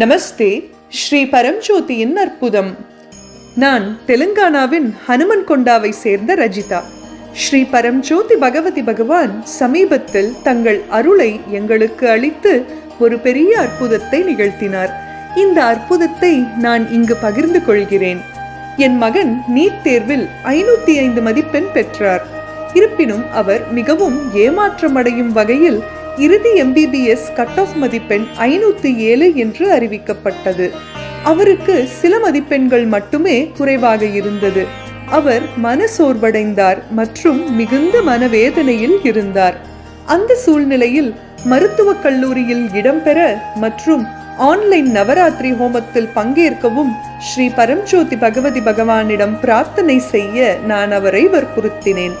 நமஸ்தே ஸ்ரீ பரம்ஜோதியின் அற்புதம். நான் தெலுங்கானாவின் ஹனுமன் கொண்டாவை சேர்ந்த ரஜிதா. ஸ்ரீ பரம்ஜோதி பகவதி பகவான் சமீபத்தில் தங்கள் அருளை எங்களுக்கு அளித்து ஒரு பெரிய அற்புதத்தை நிகழ்த்தினார். இந்த அற்புதத்தை நான் இங்கு பகிர்ந்து கொள்கிறேன். என் மகன் நீட் தேர்வில் ஐநூத்தி ஐந்து மதிப்பெண் பெற்றார். இருப்பினும் அவர் மிகவும் ஏமாற்றமடையும் வகையில் இறுதி எம்பிபிஎஸ் கட் ஆஃப் மதிப்பெண் ஐநூற்றி ஏழு என்று அறிவிக்கப்பட்டது. அவருக்கு சில மதிப்பெண்கள் மட்டுமே குறைவாக இருந்தது. அவர் மனசோர்வடைந்தார் மற்றும் மிகுந்த மனவேதனையில் இருந்தார். அந்த சூழ்நிலையில் மருத்துவக் கல்லூரியில் இடம்பெற மற்றும் ஆன்லைன் நவராத்திரி ஹோமத்தில் பங்கேற்கவும் ஸ்ரீ பரம்ஜோதி பகவதி பகவானிடம் பிரார்த்தனை செய்ய நான் அவரை வற்புறுத்தினேன்.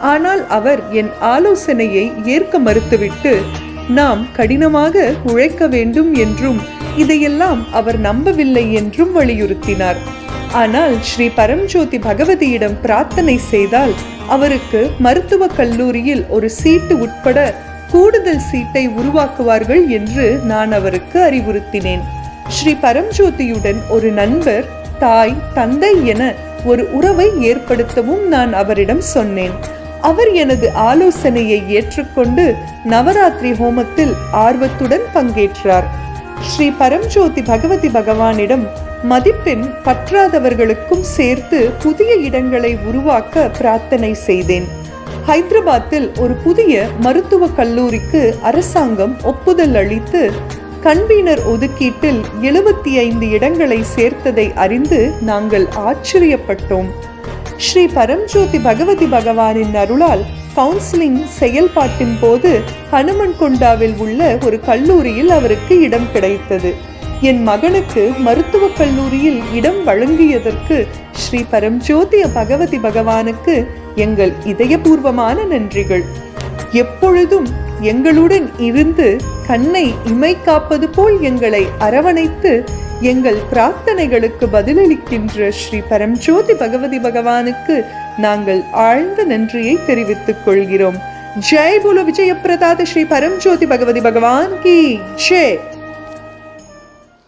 ஆனால் அவர் என் ஆலோசனையை ஏற்க மறுத்துவிட்டு நாம் கடினமாக உழைக்க வேண்டும் என்றும் இதையெல்லாம் அவர் நம்பவில்லை என்றும் வலியுறுத்தினார். ஆனால் ஸ்ரீ பரம்ஜோதி பகவதியிடம் பிரார்த்தனை செய்தால் அவருக்கு மருத்துவக் கல்லூரியில் ஒரு சீட்டு உட்பட கூடுதல் சீட்டை உருவாக்குவார்கள் என்று நான் அவருக்கு அறிவுறுத்தினேன். ஸ்ரீ பரம்ஜோதியுடன் ஒரு நண்பர் தாய் தந்தை என ஒரு உறவை ஏற்படுத்தவும் நான் அவரிடம் சொன்னேன். அவர் எனது ஆலோசனையை ஏற்றுக்கொண்டு நவராத்திரி ஹோமத்தில் ஆர்வத்துடன் பங்கேற்றார். ஸ்ரீ பரம்ஜோதி பகவதி பகவானிடம் மதிப்பெண் பற்றாதவர்களுக்கும் சேர்த்து புதிய இடங்களை உருவாக்க பிரார்த்தனை செய்தேன். ஹைதராபாத்தில் ஒரு புதிய மருத்துவக் கல்லூரிக்கு அரசாங்கம் ஒப்புதல் அளித்து கன்வீனர் ஒதுக்கீட்டில் எழுபத்தி ஐந்து இடங்களை சேர்த்ததை அறிந்து நாங்கள் ஆச்சரியப்பட்டோம். ஸ்ரீ பரம்ஜோதி பகவதி பகவானின் அருளால் கவுன்சிலிங் செயல்பாட்டின் போது ஹனுமன் கொண்டாவில் உள்ள ஒரு கல்லூரியில் அவருக்கு இடம் கிடைத்தது. என் மகனுக்கு மருத்துவக் கல்லூரியில் இடம் வழங்கியதற்கு ஸ்ரீ பரம்ஜோதிய பகவதி பகவானுக்கு எங்கள் இதயபூர்வமான நன்றிகள். எப்பொழுதும் எங்களுடன் இருந்து கண்ணை இமை காப்பது போல் எங்களை அரவணைத்து எங்கள் பிரார்த்தனைகளுக்கு பதிலளிக்கின்ற ஸ்ரீ பரம்ஜோதி பகவதி பகவானுக்கு நாங்கள் ஆழ்ந்த நன்றியை தெரிவித்துக் கொள்கிறோம். ஜெய் போலோ விஜயப்பிரதாத ஸ்ரீ பரம்ஜோதி பகவதி பகவான் கி ஜெய்.